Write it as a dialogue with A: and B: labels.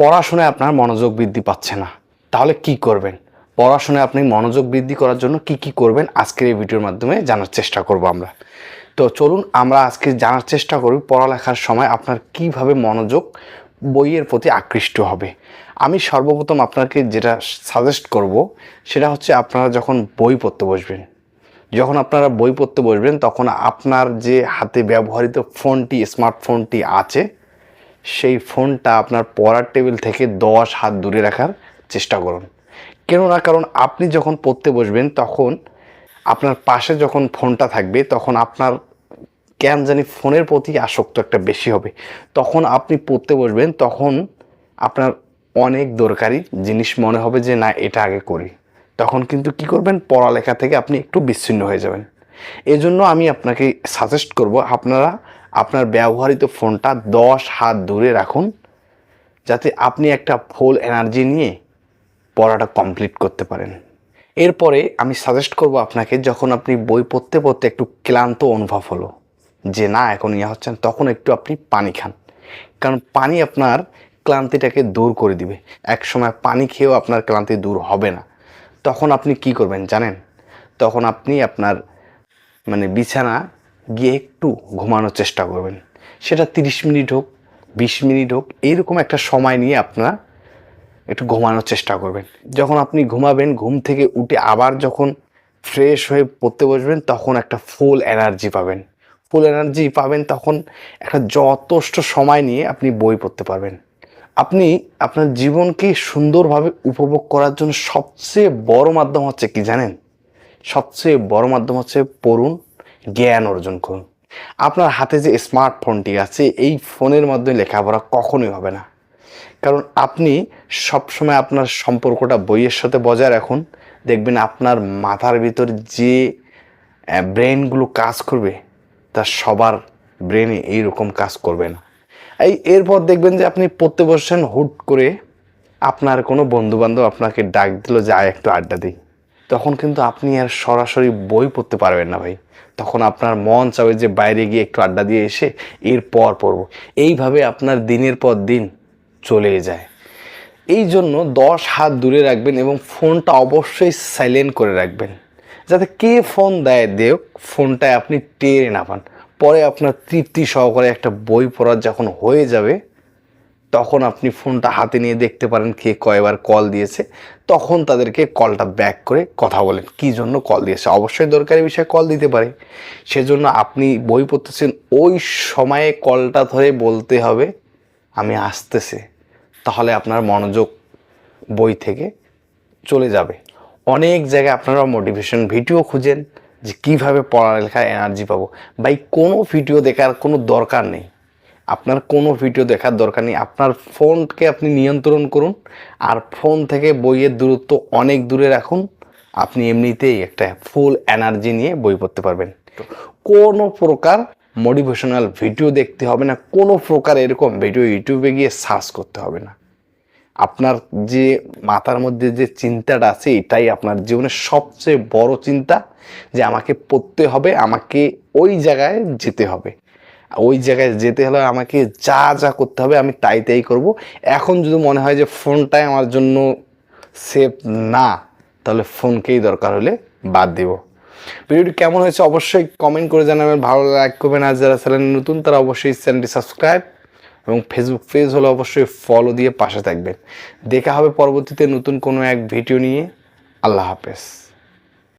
A: পড়াশোনায় আপনার মনোযোগ বৃদ্ধি পাচ্ছে না। তাহলে কি করবেন? পড়াশোনায় আপনি মনোযোগ বৃদ্ধি করার জন্য কি কি করবেন? আজকের এই ভিডিওর মাধ্যমে জানার চেষ্টা করব আমরা। তো চলুন, আমরা আজকে জানার চেষ্টা করি পড়ালেখার সময় আপনার কীভাবে মনোযোগ বইয়ের প্রতি আকৃষ্ট হবে। আমি সর্বপ্রথম আপনাকে যেটা সাজেস্ট করব, সেটা হচ্ছে আপনারা যখন বই পড়তে বসবেন, যখন আপনারা বই পড়তে বসবেন, তখন আপনার যে হাতে ব্যবহৃত ফোনটি স্মার্টফোনটি আছে সেই ফোনটা আপনার পড়ার টেবিল থেকে দশ হাত দূরে রাখার চেষ্টা করুন। কেননা, কারণ আপনি যখন পড়তে বসবেন, তখন আপনার পাশে যখন ফোনটা থাকবে, তখন আপনার কেন জানি ফোনের প্রতি আসক্ত একটা বেশি হবে। তখন আপনি পড়তে বসবেন, তখন আপনার অনেক দরকারি জিনিস মনে হবে যে, না, এটা আগে করি। তখন কিন্তু কি করবেন? পড়ালেখা থেকে আপনি একটু বিচ্ছিন্ন হয়ে যাবেন। এজন্য আমি আপনাকে সাজেস্ট করব, আপনারা আপনার ব্যবহৃত ফোনটা দশ হাত দূরে রাখুন, যাতে আপনি একটা ফুল এনার্জি নিয়ে পড়াটা কমপ্লিট করতে পারেন। এরপরে আমি সাজেস্ট করব আপনাকে, যখন আপনি বই পড়তে পড়তে একটু ক্লান্ত অনুভব হলো, যে না, এখন ইয়া হচ্ছেন তখন একটু আপনি পানি খান। কারণ পানি আপনার ক্লান্তিটাকে দূর করে দিবে। এক সময় পানি খেয়েও আপনার ক্লান্তি দূর হবে না। তখন আপনি কি করবেন জানেন? তখন আপনি আপনার মানে বিছানা গিয়ে একটু ঘুমানোর চেষ্টা করবেন। সেটা তিরিশ মিনিট হোক, বিশ মিনিট হোক এইরকম একটা সময় নিয়ে আপনারা একটু ঘুমানোর চেষ্টা করবেন। যখন আপনি ঘুমাবেন, ঘুম থেকে উঠে আবার যখন ফ্রেশ হয়ে পড়তে বসবেন, তখন একটা ফুল এনার্জি পাবেন। ফুল এনার্জি পাবেন তখন একটা যথেষ্ট সময় নিয়ে আপনি বই পড়তে পারবেন। আপনি আপনার জীবনকে সুন্দরভাবে উপভোগ করার জন্য সবচেয়ে বড় মাধ্যম হচ্ছে কি জানেন? সবচেয়ে বড় মাধ্যম হচ্ছে পড়ুন জ্ঞান অর্জন করুন। আপনার হাতে যে স্মার্টফোনটি আছে, এই ফোনের মাধ্যমে লেখাপড়া কখনোই হবে না। কারণ আপনি সবসময় আপনার সম্পর্কটা বইয়ের সাথে বজায় রাখুন। দেখবেন আপনার মাথার ভিতর যে ব্রেনগুলো কাজ করবে, তা সবার ব্রেনে এইরকম কাজ করবে না। এই, এরপর দেখবেন যে আপনি পড়তে বসছেন, হুট করে আপনার কোনো বন্ধুবান্ধব আপনাকে ডাক দিল যায় একটু আড্ডা দিই। তখন কিন্তু আপনি আর সরাসরি বই পড়তে পারবেন না ভাই। তখন আপনার মন চাবে যে বাইরে গিয়ে একটু আড্ডা দিয়ে এসে এরপর পড়ব। এইভাবে আপনার দিনের পর দিন চলে যায়। এই জন্য দশ হাত দূরে রাখবেন এবং ফোনটা অবশ্যই সাইলেন্ট করে রাখবেন। যাতে কে ফোন দেয় দেও, ফোনটায় আপনি টেরে না পান। পরে আপনার তৃপ্তি সহকারে একটা বই পড়ার যখন হয়ে যাবে তখন আপনি ফোনটা হাতে নিয়ে দেখতে পারেন কে কয়বার কল দিয়েছে, তখন তাদেরকে কলটা ব্যাক করে কথা বলেন। কী জন্য কল দিয়েছে? অবশ্যই দরকারি বিষয়ে কল দিতে পারে। সেজন্য আপনি বই পড়তেছেন, ওই সময়ে কলটা ধরে বলতে হবে, আমি আসতেছে। তাহলে আপনার মনোযোগ বই থেকে চলে যাবে। অনেক জায়গায় আপনারা মোটিভেশন ভিডিও খুঁজেন, যে কীভাবে পড়ালেখার এনার্জি পাবো। ভাই, কোনো ভিডিও দেখার কোনো দরকার নেই। আপনার কোনো ভিডিও দেখার দরকার নেই। আপনার ফোনকে আপনি নিয়ন্ত্রণ করুন আর ফোন থেকে বইয়ের দূরত্ব অনেক দূরে রাখুন। আপনি এমনিতেই একটা ফুল এনার্জি নিয়ে বই পড়তে পারবেন। কোনো প্রকার মোটিভেশনাল ভিডিও দেখতে হবে না, কোনো প্রকার এরকম ভিডিও ইউটিউবে গিয়ে সার্চ করতে হবে না। আপনার যে মাথার মধ্যে যে চিন্তাটা আছে, এটাই আপনার জীবনের সবচেয়ে বড় চিন্তা যে আমাকে পড়তে হবে, আমাকে ওই জায়গায় যেতে হবে। ওই জায়গায় যেতে হলে আমাকে যা যা করতে হবে আমি তাই তাই করব। এখন যদি মনে হয় যে ফোনটাই আমার জন্য সেফ না, তাহলে ফোনকেই দরকার হলে বাদ দেব। ভিডিওটি কেমন হয়েছে অবশ্যই কমেন্ট করে জানাবেন। ভালো লাইক করবেন। আর যারা চ্যানেল নতুন, তারা অবশ্যই চ্যানেলটি সাবস্ক্রাইব এবং ফেসবুক পেজ হলে অবশ্যই ফলো দিয়ে পাশে থাকবেন। দেখা হবে পরবর্তীতে নতুন কোনো এক ভিডিও নিয়ে। আল্লাহ হাফেজ।